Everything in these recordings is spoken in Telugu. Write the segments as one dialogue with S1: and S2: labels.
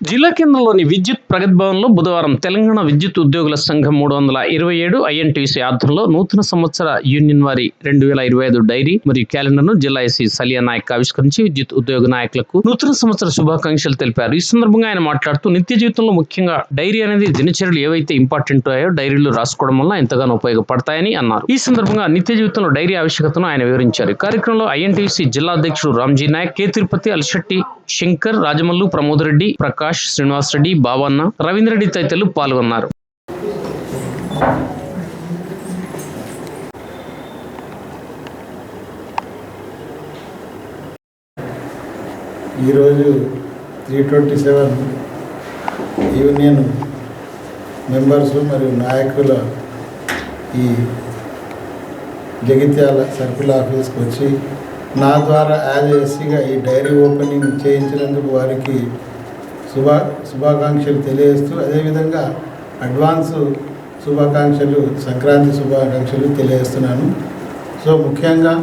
S1: జిల్లా కేంద్రంలోని విద్యుత్ ప్రగతి భవన్లో బుధవారం తెలంగాణ విద్యుత్ ఉద్యోగుల సంఘం మూడు వందల ఇరవై ఏడు ఐఎన్టీసీ ఆధ్వర్యంలో నూతన సంవత్సర యూనియన్ వారి రెండు వేల ఇరవై ఐదు డైరీ మరియు క్యాలెండర్ను జిల్లా ఎస్సీ సలియా నాయక్ ఆవిష్కరించి విద్యుత్ ఉద్యోగ నాయకులకు నూతన సంవత్సర శుభాకాంక్షలు తెలిపారు. ఈ సందర్భంగా ఆయన మాట్లాడుతూ నిత్య జీవితంలో ముఖ్యంగా డైరీ అనేది దినచర్యలు ఏవైతే ఇంపార్టెంట్ అయ్యో డైరీలు రాసుకోవడం వల్ల ఎంతగానో ఉపయోగపడతాయని అన్నారు. ఈ సందర్భంగా నిత్య జీవితంలో డైరీ ఆవశ్యకతను ఆయన వివరించారు. కార్యక్రమంలో ఐఎన్టీసీ జిల్లా అధ్యక్షుడు రామ్జీ నాయక్ కే తిరుపతి అల్శెట్టి శంకర్ రాజమల్లు ప్రమోద్ రెడ్డి ప్రకాష్ శ్రీనివాస్ రెడ్డి బావన్న రవీంద్రరెడ్డి తదితరులు పాల్గొన్నారు.
S2: ఈరోజు three twenty seven union members మరియు నాయకుల ఈ జగిత్యాల సర్కిల్ ఆఫీస్కి వచ్చి నా ద్వారా యాజ్ ఎస్సీగా ఈ డైరీ ఓపెనింగ్ చేయించినందుకు వారికి శుభా శుభాకాంక్షలు తెలియజేస్తూ అదేవిధంగా అడ్వాన్స్ శుభాకాంక్షలు సంక్రాంతి శుభాకాంక్షలు తెలియజేస్తున్నాను. సో ముఖ్యంగా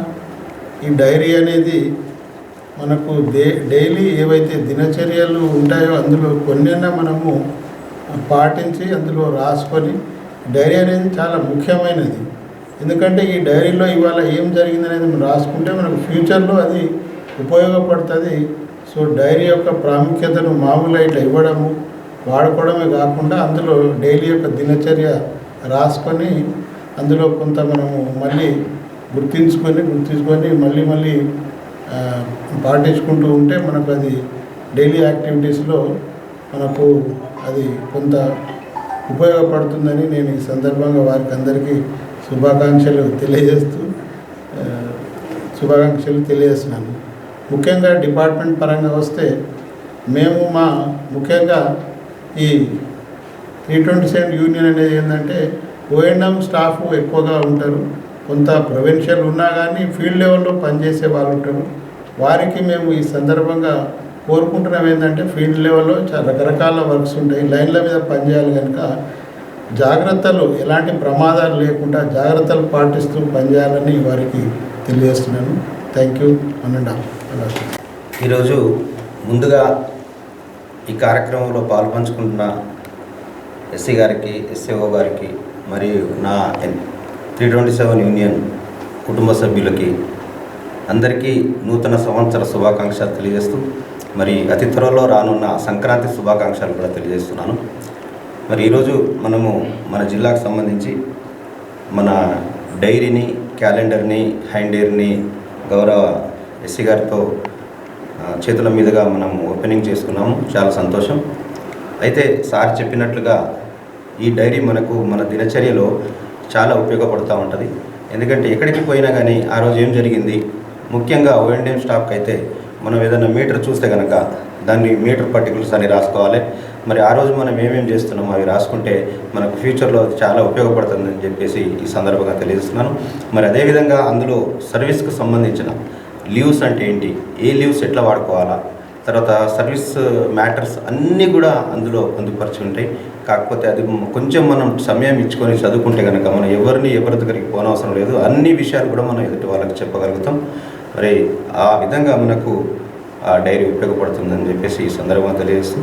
S2: ఈ డైరీ అనేది మనకు డే డైలీ ఏవైతే దినచర్యలు ఉంటాయో అందులో కొన్నైనా మనము పాటించి అందులో రాసుకొని డైరీ అనేది చాలా ముఖ్యమైనది. ఎందుకంటే ఈ డైరీలో ఇవాళ ఏం జరిగిందనేది మనం రాసుకుంటే మనకు ఫ్యూచర్లో అది ఉపయోగపడుతుంది. సో డైరీ యొక్క ప్రాముఖ్యతను మామూలు ఇట్లా ఇవ్వడము వాడుకోవడమే కాకుండా అందులో డైలీ యొక్క దినచర్య రాసుకొని అందులో కొంత మనము మళ్ళీ గుర్తించుకొని గుర్తించుకొని మళ్ళీ మళ్ళీ పాటించుకుంటూ ఉంటే మనకు అది డైలీ యాక్టివిటీస్లో మనకు అది కొంత ఉపయోగపడుతుందని నేను ఈ సందర్భంగా వారికి అందరికీ శుభాకాంక్షలు తెలియజేస్తూ శుభాకాంక్షలు తెలియజేస్తున్నాను. ముఖ్యంగా డిపార్ట్మెంట్ పరంగా వస్తే మేము మా ముఖ్యంగా ఈ త్రీ ట్వంటీ సెవెన్ యూనియన్ అనేది ఏంటంటే ఓఎన్ఎం స్టాఫ్ ఎక్కువగా ఉంటారు. కొంత ప్రొవిన్షియల్ ఉన్నా కానీ ఫీల్డ్ లెవెల్లో పనిచేసే వాళ్ళు ఉంటారు. వారికి మేము ఈ సందర్భంగా కోరుకుంటున్నాం ఏంటంటే ఫీల్డ్ లెవెల్లో చాలా రకరకాల వర్క్స్ ఉంటాయి. లైన్ల మీద పనిచేయాలి కనుక జాగ్రత్తలు ఎలాంటి ప్రమాదాలు లేకుండా జాగ్రత్తలు పాటిస్తూ పనిచేయాలని వారికి తెలియజేస్తున్నాను. థ్యాంక్ యూ అనండి
S3: ఈరోజు ముందుగా ఈ కార్యక్రమంలో పాల్పంచుకుంటున్న ఎస్సీ గారికి ఎస్సీఓ గారికి మరియు నా త్రీ ట్వంటీ సెవెన్ యూనియన్ కుటుంబ సభ్యులకి అందరికీ నూతన సంవత్సర శుభాకాంక్షలు తెలియజేస్తూ మరి అతి త్వరలో రానున్న సంక్రాంతి శుభాకాంక్షలు కూడా తెలియజేస్తున్నాను. మరి ఈరోజు మనము మన జిల్లాకు సంబంధించి మన డైరీని క్యాలెండర్ని హ్యాండేర్ని గౌరవ ఎస్సీ గారితో చేతుల మీదుగా మనం ఓపెనింగ్ చేసుకున్నాము. చాలా సంతోషం. అయితే సార్ చెప్పినట్లుగా ఈ డైరీ మనకు మన దినచర్యలో చాలా ఉపయోగపడుతూ ఉంటుంది. ఎందుకంటే ఎక్కడికి పోయినా కానీ ఆ రోజు ఏం జరిగింది? ముఖ్యంగా ఓఎండిఎం స్టాఫ్కి అయితే మనం ఏదైనా మీటర్ చూస్తే కనుక దాన్ని మీటర్ పర్టికులర్స్ అని రాసుకోవాలి. మరి ఆ రోజు మనం ఏమేం చేస్తున్నామో అవి రాసుకుంటే మనకు ఫ్యూచర్లో అది చాలా ఉపయోగపడుతుందని చెప్పేసి ఈ సందర్భంగా తెలియజేస్తున్నాను. మరి అదేవిధంగా అందులో సర్వీస్కి సంబంధించిన లీవ్స్ అంటే ఏంటి? ఏ లీవ్స్ ఎట్లా వాడుకోవాలా? తర్వాత సర్వీస్ మ్యాటర్స్ అన్నీ కూడా అందులో పొందుపరిచి ఉంటాయి. కాకపోతే అది కొంచెం మనం సమయం ఇచ్చుకొని చదువుకుంటే కనుక మనం ఎవరిని ఎవరి దగ్గరికి పోనవసరం లేదు. అన్ని విషయాలు కూడా మనం ఎదుటి వాళ్ళకి చెప్పగలుగుతాం. మరి ఆ విధంగా మనకు ఆ డైరీ ఉపయోగపడుతుందని చెప్పేసి ఈ సందర్భంగా తెలియజేస్తూ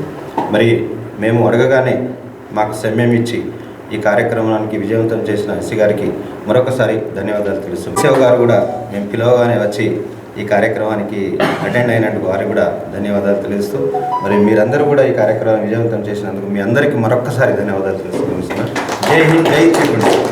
S3: మరి మేము అడగగానే మాకు సమయం ఇచ్చి ఈ కార్యక్రమానికి విజయవంతం చేసిన ఎస్సీ గారికి మరొకసారి ధన్యవాదాలు తెలుసు శివ గారు కూడా మేము పిలవగానే వచ్చి ఈ కార్యక్రమానికి అటెండ్ అయినందుకు వారికి కూడా ధన్యవాదాలు తెలుస్తూ మరి మీరందరూ కూడా ఈ కార్యక్రమాన్ని విజయవంతం చేసినందుకు మీ అందరికీ మరొక్కసారి ధన్యవాదాలు తెలుస్తూ జై హింద్ జై శ్రీకృష్ణ